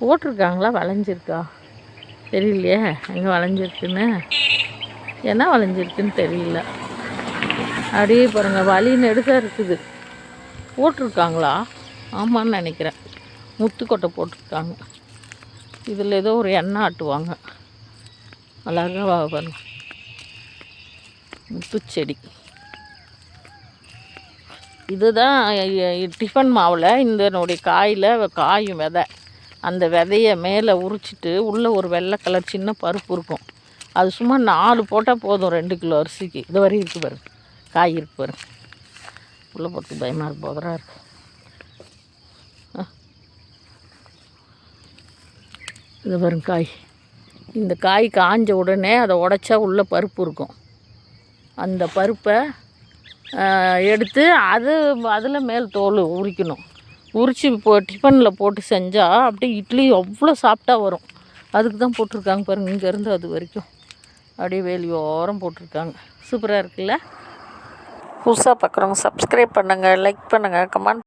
போட்டிருக்காங்களா? வளைஞ்சிருக்கா? தெரியலையே. எங்கே வளைஞ்சிருக்குன்னு? என்ன வளைஞ்சிருக்குன்னு தெரியல. அப்படியே பாருங்க வழி நெடுதாக இருக்குது. போட்டிருக்காங்களா? ஆமான்னு நினைக்கிறேன். முத்துக்கொட்டை போட்டிருக்காங்க. இதில் ஏதோ ஒரு எண்ணெய் ஆட்டுவாங்க. அழகாக பாருங்க. முத்துச்செடி. இதுதான் டிஃபன் மாவில் இதனுடைய காயில் காயும் விதை. அந்த விதைய மேலே உரிச்சிட்டு உள்ளே ஒரு வெள்ளை கலர் சின்ன பருப்பு இருக்கும். அது சும்மா நாலு போட்டால் போதும் ரெண்டு கிலோ அரிசிக்கு. இது வரையும் இருக்குது பாருங்க காய் இருக்கு பாருங்க உள்ளே போட்டு பயமாக இருக்கு போதராக இருக்கு. ஆ. இது பாருங்க காய். இந்த காய் காஞ்ச உடனே அதை உடைச்சா உள்ளே பருப்பு இருக்கும். அந்த பருப்பை எடுத்து அது அதில் மேல் தோல் உரிக்கணும். உரித்து இப்போ டிஃபனில் போட்டு செஞ்சால் அப்படியே இட்லி அவ்வளோ சாப்பிட்டா வரும். அதுக்கு தான் போட்டிருக்காங்க பாருங்கள் இங்கேருந்து அது வரைக்கும். அப்படியே வேலி ஓரம் போட்டிருக்காங்க. சூப்பராக இருக்குல்ல? புதுசாக பார்க்குறவங்க சப்ஸ்கிரைப் பண்ணுங்கள் லைக் பண்ணுங்கள் கமெண்ட்